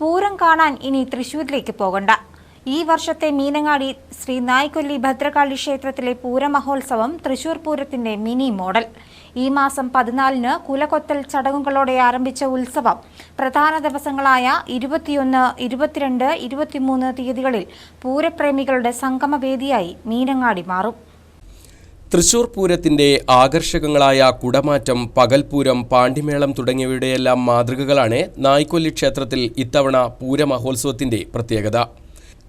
പൂരം കാണാൻ ഇനി തൃശൂരിലേക്ക് പോകണ്ട. ഈ വർഷത്തെ മീനങ്ങാടി ശ്രീ നായ്ക്കൊല്ലി ഭദ്രകാളി ക്ഷേത്രത്തിലെ പൂരമഹോത്സവം തൃശൂർ പൂരത്തിന്റെ മിനി മോഡൽ. ഈ മാസം പതിനാലിന് കുലകൊത്തൽ ചടങ്ങുകളോടെ ആരംഭിച്ച ഉത്സവം പ്രധാന ദിവസങ്ങളായ ഇരുപത്തിയൊന്ന് ഇരുപത്തിരണ്ട് ഇരുപത്തിമൂന്ന് തീയതികളിൽ പൂരപ്രേമികളുടെ സംഗമവേദിയായി മീനങ്ങാടി മാറും. തൃശൂർ പൂരത്തിന്റെ ആകർഷകങ്ങളായ കുടമാറ്റം പകൽപൂരം പാണ്ടിമേളം തുടങ്ങിയവയുടെയെല്ലാം മാതൃകകളാണ് നായ്ക്കൊല്ലി ക്ഷേത്രത്തിൽ ഇത്തവണ പൂരമഹോത്സവത്തിന്റെ പ്രത്യേകത.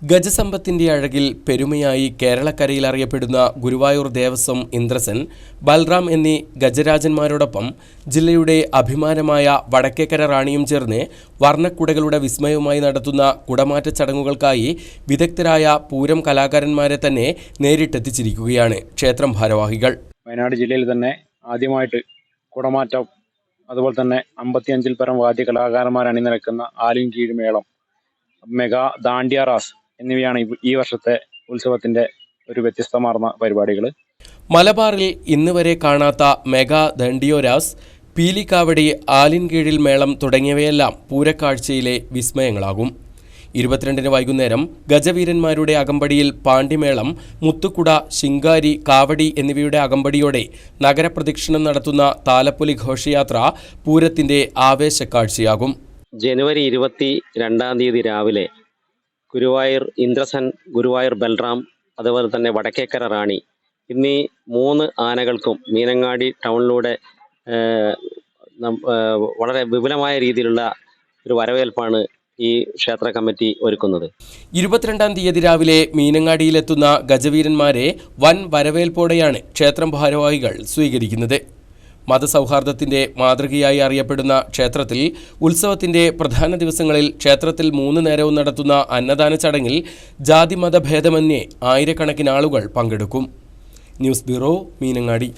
ഗജസമ്പത്തിന്റെ അഴകിൽ പെരുമയായി കേരളക്കരയിൽ അറിയപ്പെടുന്ന ഗുരുവായൂർ ദേവസ്വം ഇന്ദ്രസൻ ബൽറാം എന്നീ ഗജരാജന്മാരോടൊപ്പം ജില്ലയുടെ അഭിമാനമായ വടക്കേക്കര റാണിയും ചേർന്ന് വർണക്കുടകളുടെ വിസ്മയവുമായി നടത്തുന്ന കുടമാറ്റ ചടങ്ങുകൾക്കായി വിദഗ്ധരായ പൂരം കലാകാരന്മാരെ തന്നെ നേരിട്ടെത്തിച്ചിരിക്കുകയാണ് ക്ഷേത്രം ഭാരവാഹികൾ. വയനാട് ജില്ലയിൽ തന്നെ ആദ്യമായിട്ട് കുടമാറ്റം അതുപോലെ തന്നെ അമ്പത്തിയഞ്ചിൽ പരം വാദ്യ കലാകാരന്മാർ അണിനിരക്കുന്ന ആലിൻ കീഴ്മേളം മെഗാ ദാണ്ഡ്യാറാസ് എന്നിവയാണ് ഈ- വർഷത്തെ ഉത്സവത്തിന്റെ ഒരു വ്യത്യസ്തമാർന്ന പരിപാടികൾ മലബാറിൽ ഇന്ന് വരെ കാണാത്ത മെഗാ ദണ്ഡിയോരാസ് പീലിക്കാവടി ആലിൻകീഴിൽ മേളം തുടങ്ങിയവയെല്ലാം പൂരക്കാഴ്ചയിലെ വിസ്മയങ്ങളാകും. ഇരുപത്തിരണ്ടിന് വൈകുന്നേരം ഗജവീരന്മാരുടെ അകമ്പടിയിൽ പാണ്ടിമേളം മുത്തുക്കുട ശിങ്കാരി കാവടി എന്നിവയുടെ അകമ്പടിയോടെ നഗരപ്രദക്ഷിണം നടത്തുന്ന താലപ്പൊലി ഘോഷയാത്ര പൂരത്തിന്റെ ആവേശക്കാഴ്ചയാകും. ജനുവരി ഇരുപത്തി രണ്ടാം തീയതി രാവിലെ ഗുരുവായൂർ ഇന്ദ്രസൻ ഗുരുവായൂർ ബൽറാം അതുപോലെ തന്നെ വടക്കേക്കര റാണി എന്നീ മൂന്ന് ആനകൾക്കും മീനങ്ങാടി ടൗണിലൂടെ വളരെ വിപുലമായ രീതിയിലുള്ള ഒരു വരവേൽപ്പാണ് ഈ ക്ഷേത്ര കമ്മിറ്റി ഒരുക്കുന്നത്. ഇരുപത്തിരണ്ടാം തീയതി രാവിലെ മീനങ്ങാടിയിലെത്തുന്ന ഗജവീരന്മാരെ വൻ വരവേൽപ്പോടെയാണ് ക്ഷേത്രം ഭാരവാഹികൾ സ്വീകരിക്കുന്നത്. മതസൗഹാർദ്ദത്തിന്റെ മാതൃകയായി അറിയപ്പെടുന്ന ക്ഷേത്രത്തിൽ ഉത്സവത്തിന്റെ പ്രധാന ദിവസങ്ങളിൽ ക്ഷേത്രത്തിൽ മൂന്ന് നേരവും നടത്തുന്ന അന്നദാന ചടങ്ങിൽ ജാതിമത ഭേദമന്യേ ആയിരക്കണക്കിന് ആളുകൾ പങ്കെടുക്കും. News bureau Meenangadi.